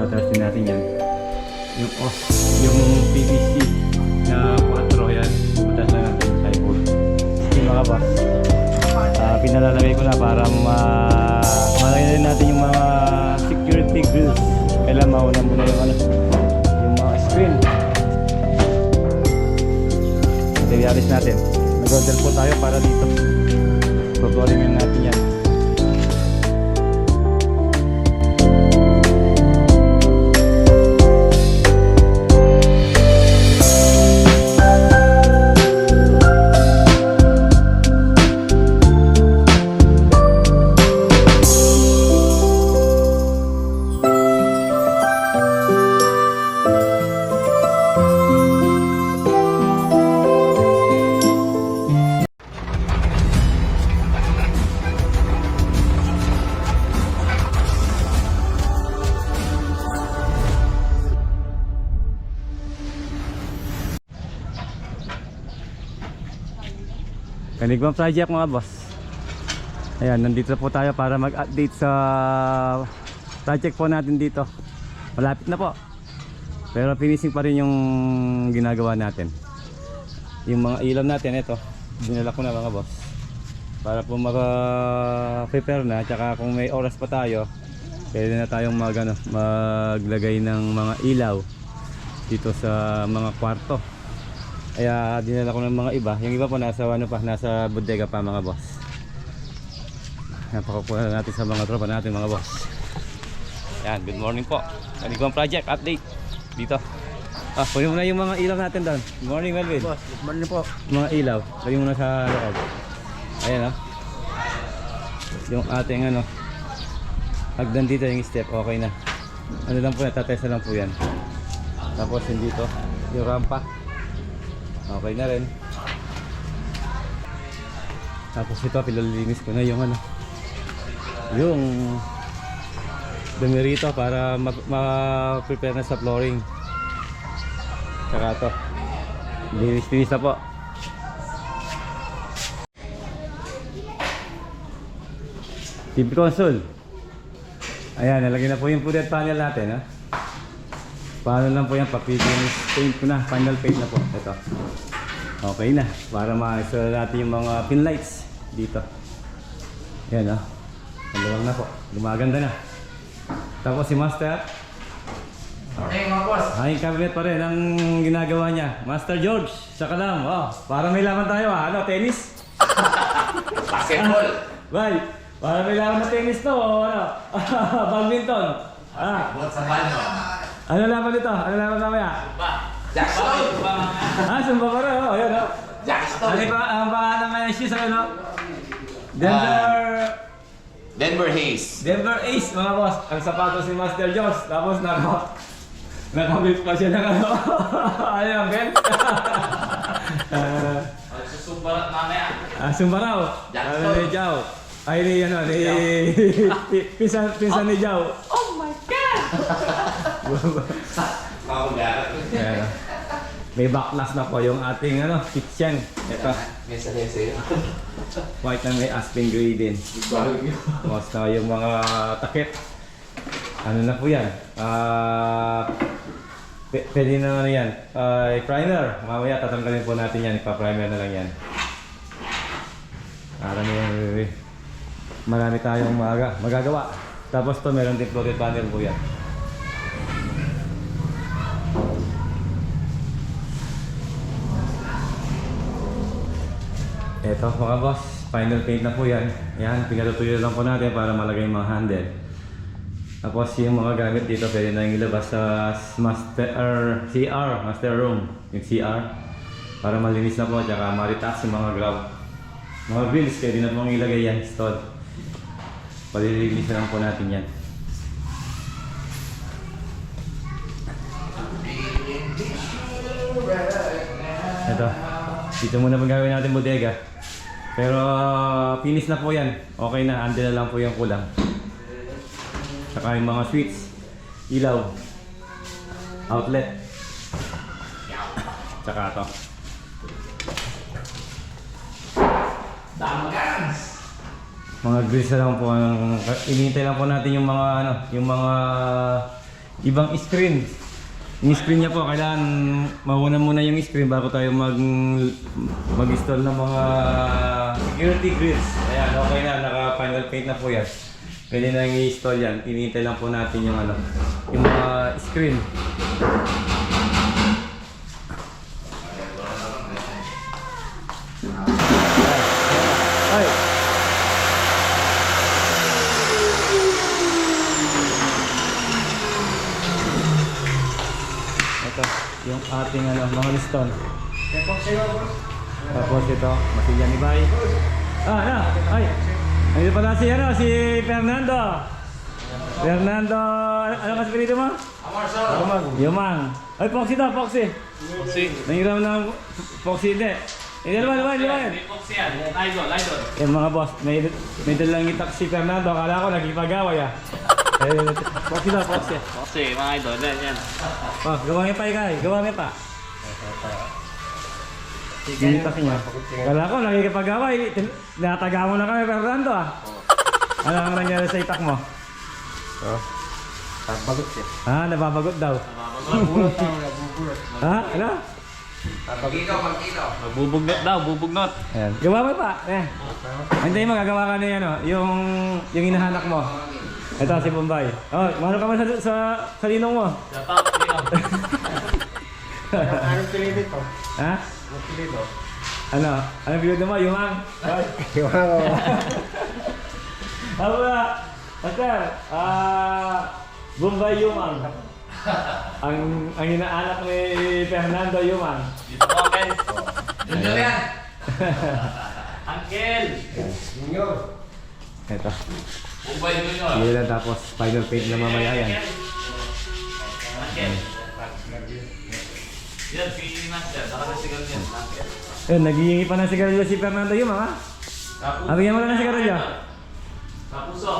Tapos tatestin natin yan. Yung os, yung PVC na 4 yan. Butas lang natin yung typhoon. Yung mga boss. Ah, pinalalagay ko na para ma malagay na natin yung mga security grills. Kailan mauna muna yung ano, yung mga screen. Materialis natin. Nag-order po tayo para dito. Pag-order natin yan. Kanigmang project mga boss. Ayan, nandito po tayo para mag-update sa project po natin dito. Malapit na po. Pero finishing pa rin yung ginagawa natin. Yung mga ilaw natin, ito. Dinala ko na mga boss. Para po maka-prepare na. Tsaka kung may oras pa tayo, pwede na tayong mag, ano, maglagay ng mga ilaw dito sa mga kwarto. Kaya dinala ko ng mga iba. Yung iba po nasa ano pa, nasa bodega pa mga boss. Napakakuha natin sa mga tropa natin mga boss. Yan, good morning po. Kanigwang project update dito. Ah, kunin mo na yung mga ilaw natin doon. Good morning, Melvin. Boss, good morning po. Mga ilaw. Kunin mo na sa loob. Ayan oh. Yung ating ano. Hagdan dito yung step, okay na. Ano lang po, natatest na lang po yan. Tapos yung dito, yung rampa. Okay na rin. Tapos ito, pilalinis ko na yung ano. Yung dumi rito para ma-prepare na sa flooring. Tsaka to. Linis-linis na po. TV console. Ayan, nalagay na po yung bullet panel natin. Ha? Paano lang po yan, papilinis paint ko na, final paint na po. Ito. Okay na, para ma-install natin yung mga pin lights dito. Ayan ha. Maluwang na po, gumaganda na. Tapos si Master, Hey mga boss. hanging cabinet pa rin ang ginagawa niya. Master George, saka lang. Oh, para may laman tayo ha. Ano, tennis? Basketball. Bye. Para may laman na tennis to, o ano? Badminton. Ah, Bot sa bano. Ano laman nito? Ano laman mamaya? Jackstone. Ah, sumba pa rin. Oh, yun, oh. Jackstone. Ano pa ang pangalan ng mga shoes ano? Denver Denver Hayes. Denver Ace mga boss. Ang sapatos ni Master Jones. Tapos naka nakabit pa siya ng ano. yung Ben? Ah, Susumbarat mamaya. ah, Sumbaraw. Jackson. Ano ni Jao? Ay ni ano ni pinsan pinsan ni Jao. Makugarat. Ayan, oh. May backlash na po yung ating ano, kitchen. Ito, Mesa mesa yun. white na may aspen gray din. Tapos na yung mga takip. Ano na po yan? Ah, p- pwede na ano yan. Ah, primer. Mamaya tatanggalin po natin yan. Ipa-primer na lang yan. Para may marami tayong maga, magagawa. Tapos to meron din floated panel po yan. Eto mga boss, final paint na po yan. Yan, pinatutuyo lang po natin para malagay yung mga handle. Tapos yung mga gamit dito pwede na ilabas sa master CR, master room, yung CR. Para malinis na po, tsaka maritaas yung mga grab. Mga grills, pwede na pong ilagay yan, stall. Palilinis lang po natin yan. Ito, dito muna magagawin natin bodega. Pero finish na po yan. Okay na, andun na lang po yung kulang. Saka yung mga switch, ilaw, outlet. Saka to. Damagans. Mga grills lang po. Inihintay lang po natin yung mga ano, yung mga ibang screen. Yung screen niya po, kailangan mauna muna yung screen bago tayo mag mag-install ng mga security grills. Ayan, okay na, naka final paint na po yan. Pwede na i-install yan. Inihintay lang po natin yung ano, yung mga screen. Ay! Ito, yung ating ano, mga liston. Tapos ito, masilya ni Bay. Ah, ano? Ay! Nandito pala si ano, si Fernando. Fernando, ano, kasi pinito mo? Yumang. Yumang. Ay, Foxy daw, Foxy. Foxy. Nangiram ng Foxy hindi. Hindi naman, naman, naman. Foxy yan. Idol, idol. Yung mga boss, may, may dalang itak si Fernando. Akala ko nagkipag-away ah. Eh, Foxy daw, Foxy. Foxy, mga idol. Yan, yan. Oh, gawa niya pa ikay, gawa niya pa. Yung itak niya. Akala ko nagkipag-away. Tin- Tinataga mo na kami, Fernando ah. Ano ang nangyari sa itak mo? Oh. Bagot siya. Ah, nababagot daw. Nabubulot ako, nabubulot. Ha? Ano? Bubugnot daw, bubugnot. Ayan. Gawa mo pa. Eh. Hindi mo, gagawa ka na yan, oh. yung, yung hinahanap mo. Ito si Bombay. Oh, mahalo ka man sa, sa, sa linong mo. Dapat, yun. Anong pinili ko? Ha? Anong pinili Ano? Ano bilog mo? Yung ang? Yung ako. Ako na. Master, ah, Bombay Yumang. ang ang inaanak ni Fernando Yumang. Dito po, Uncle. Uncle yan. Uncle. Junior. Ito. Hindi lang tapos final paint na mamaya yan. Yan, pili master. Nakakasigal yan. Uncle. Eh, naghihingi pa ng sigarilyo si Fernando Yumang ha? Kapuso. Ah, bigyan mo lang ng sigarilyo. Kapuso.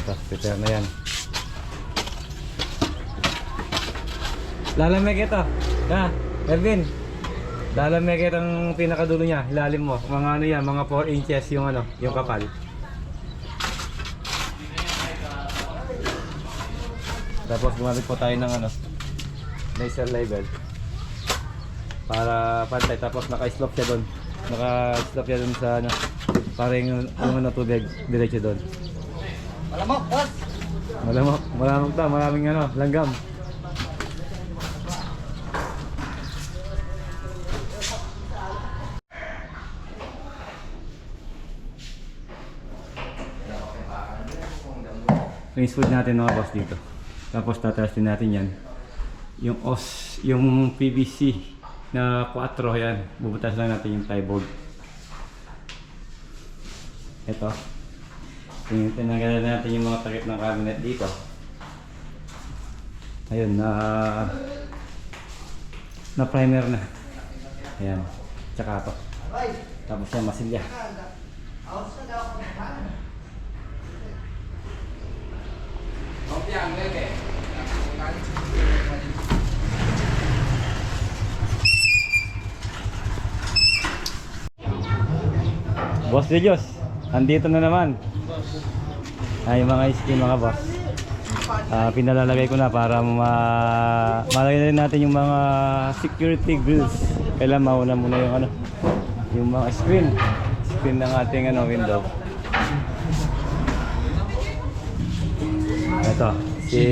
Ito, prepare na yan. Lalamig ito. Ha, Ervin. Lalamig ito ang pinakadulo niya, ilalim mo. Mga ano yan, mga 4 inches yung ano, yung kapal. Tapos gumamit po tayo ng ano, laser level. Para pantay, tapos naka-slope siya doon. Naka-slope siya doon sa ano, para yung, yung ano, tubig, diretso doon. Malamok, boss. Malamok, malamok to, maraming ano, langgam. Range food natin mga boss dito. Tapos tatastin natin yan. Yung os, yung PVC na 4 yan. Bubutas lang natin yung tie board. Ito. Tingnan tinanggalan natin yung mga takip ng cabinet dito. Ayun, na na primer na. Ayan. Tsaka to. Tapos yan, masilya. Boss de Diyos, andito na naman. Ay, mga skin mga boss. Ah, pinalalagay ko na para ma malagay na natin yung mga security grills. Kailan mauna muna yung ano, yung mga screen. Screen ng ating ano, window. Ito, si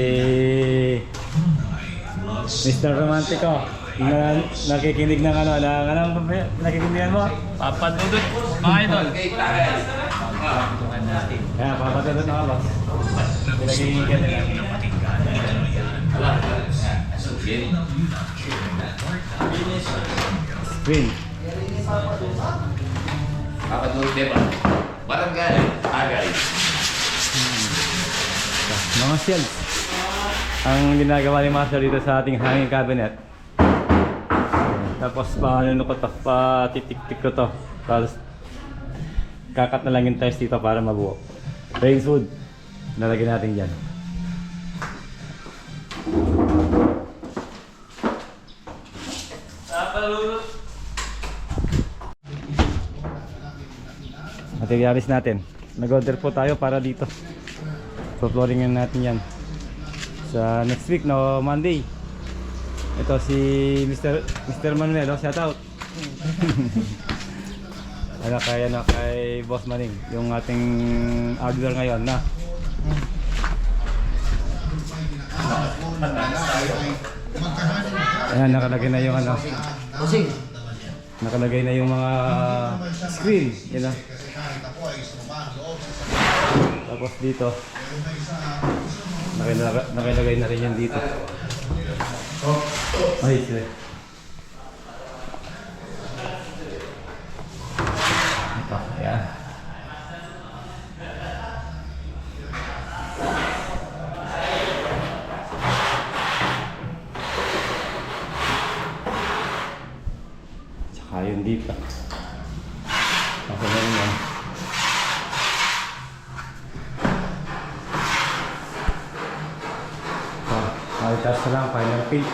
Mr. Romantico. Na, nakikinig ng ano, na, ano, nakikinig mo? Papadudot, mga idol. Kaya papatulot na boss. Pinagiginggan nila. Screen. Papadudot, di ba? Barangay. Agay mga shelves ang ginagawa ni Master dito sa ating hanging cabinet tapos paano ko to patitik ko to tapos kakat na lang yung test dito para mabuo rain food nalagyan natin dyan Materialis natin. Nag-order po tayo para dito. So flooringan natin yan. Sa next week, no, Monday. Ito si Mr. Mr. Manuel, oh, shout out. ano kay ano kay Boss Maning, yung ating auditor ngayon na. Ayan, nakalagay na yung ano. Nakalagay na yung mga screen, yun na. Tapos dito, nakilagay, na rin yan dito. Ay, sige. Ito, ayan. Tsaka yun dito. Lang, final page.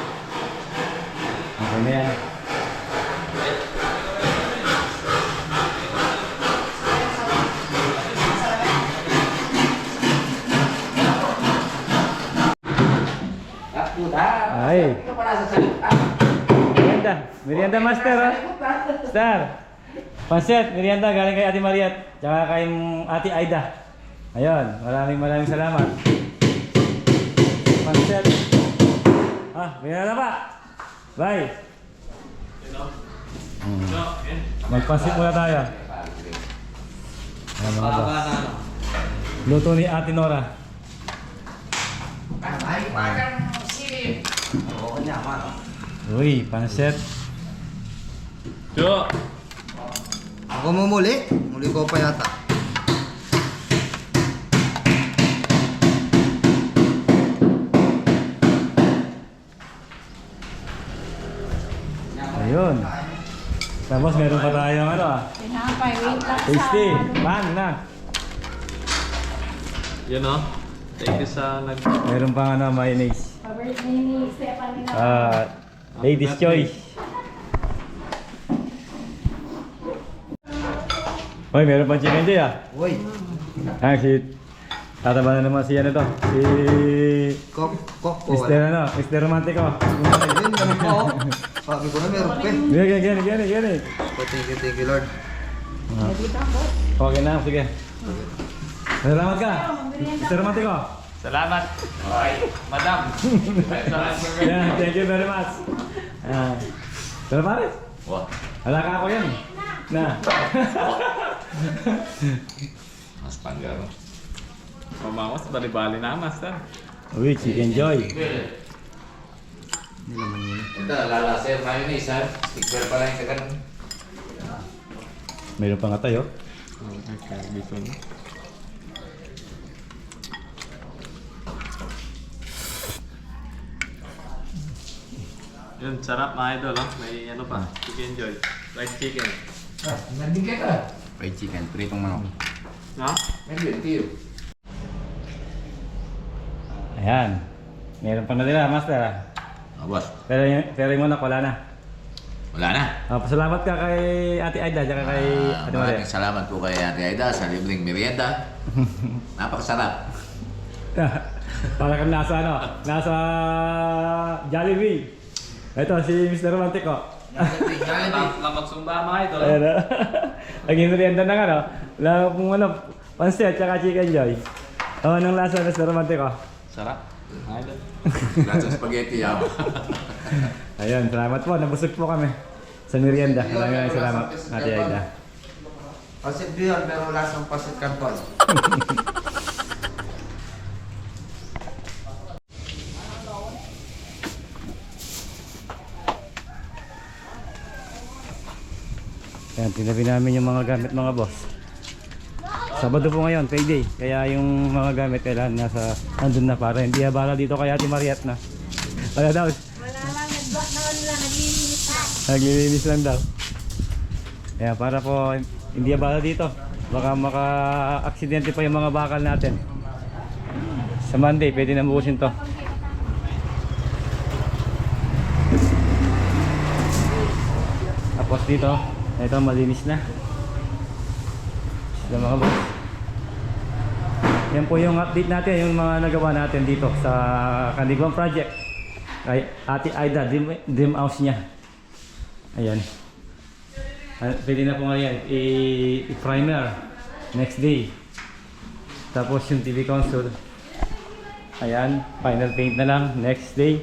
Okay na yan. Ay. Merienda. Merienda master, oh. Star. Pansit, merienda galing kay Ate Mariat. Tsaka kay Ate Aida. Ayun, maraming maraming salamat. Pansit. Ah, merienda na pa. Bye. Hmm. Magpansit muna tayo. Ayan mga boss. Luto ni Ate Nora. Uy, pansit. Jo! Ako mo muli. Muli ko pa yata. Ayun. Tapos meron pa tayong ano ah. Tinapay, wait lang sa... Tasty. Man na. Yun o. Thank you sa nag... Meron pang ano, mayonnaise. Pa-birthday ni Stephanie na. Ah, ladies choice. Hoy, meron pang chicken joy ah. Uy. Ah, si... Tataba na naman si ano to. Si... Kok, kok po. Mr. ano, Mr. Romantico. Ayun, ganun po. Sabi ko na meron pa eh. Gani, gani, gani, gani. Oh, Thank you, thank you Lord. Okay na, sige. Salamat ka. Mr. Romantico. Salamat! Okay, madam! Yeah, thank you very much. Ah. Pero pare, Wah, wala ka ako yan. Na. mas panggal. Mamamos, bali-bali na, master. Uy, chicken joy. Ito, lalaser mayonnaise ha. Sticker pa lang sa ganun. Meron pa nga tayo. Okay, dito na. Yun, sarap mga idol, oh. May ano pa, chicken joy. Fried chicken. Ah, nanding ka Fried chicken, pritong manok. No? Nanding tiyo. Ayan. Meron pa na nila, master. Ah, boss. Pero, yung- pero yung unak, wala na. Wala na. Ah, pasalamat ka kay Ate Aida, tsaka kay Ah, Ate Maria. maraming salamat po kay Ate Aida sa libreng merienda. Napakasarap. Para kang nasa ano, nasa Jollibee. Ito si Mr. Romantico. Lam- Lamag sumba mga idol. Ayan ah. Naging merienda ng ano, lang kung ano, pansit tsaka chicken joy. Oh, anong lasa Mr. Romantico? Sarap. Idol. Lasa spaghetti yama. Ayun, salamat po. Nabusog po kami sa merienda. Maraming maraming salamat, Ate Aida. Pasit yun, pero lasang pasit kanton. Ayan, tinabi namin yung mga gamit mga boss. Sabado po ngayon, payday. Kaya yung mga gamit kailangan nasa andun na para hindi abala dito kay Ate Mariat na. Wala daw, Wala lang, nag-block na ano lang, naglilinis na. naglilinis lang daw. Kaya para po hindi abala dito. Baka maka-aksidente pa yung mga bakal natin. Sa Monday, pwede na buusin to. Tapos dito, ito malinis na. Sila mga boss. Yan po yung update natin, yung mga nagawa natin dito sa Kandigwang Project. Kay Ate Aida, dream, dream house niya. Ayan. Ah, Pwede na po ngayon i-primer next day. Tapos yung TV console. Ayan, final paint na lang next day.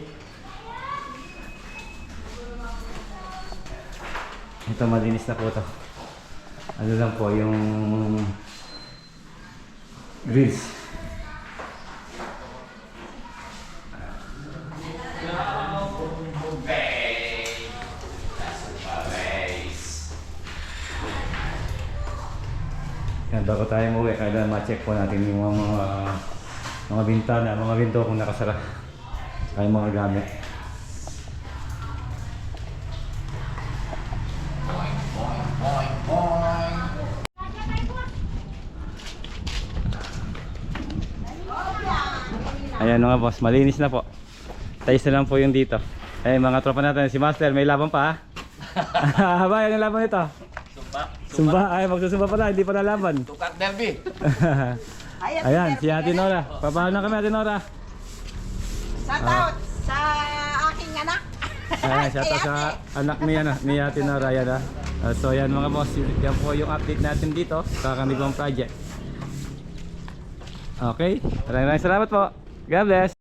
Ito malinis na po to. Ano lang po yung grills. Yan, bago tayo umuwi, kailangan ma-check po natin yung mga mga, mga bintana, mga window kung nakasara. Saka yung mga gamit. Ayan mga boss, malinis na po. Tayos na lang po yung dito. Eh mga tropa natin, si Master may laban pa ha. Haba, yan ang laban nito. Sumpa. Sumba, ay magsusumba pala, hindi pa nalaban. Tukat derby. Ayan, si Ate Nora. Papahan na kami Ate Nora. Shout out sa aking anak. Ayan, siya to sa anak ni, ano, ni Ate Nora. Yan, ah. Uh, so yan mga boss, yan po yung update natin dito sa Kanigong Project. Okay, maraming maraming salamat po. God.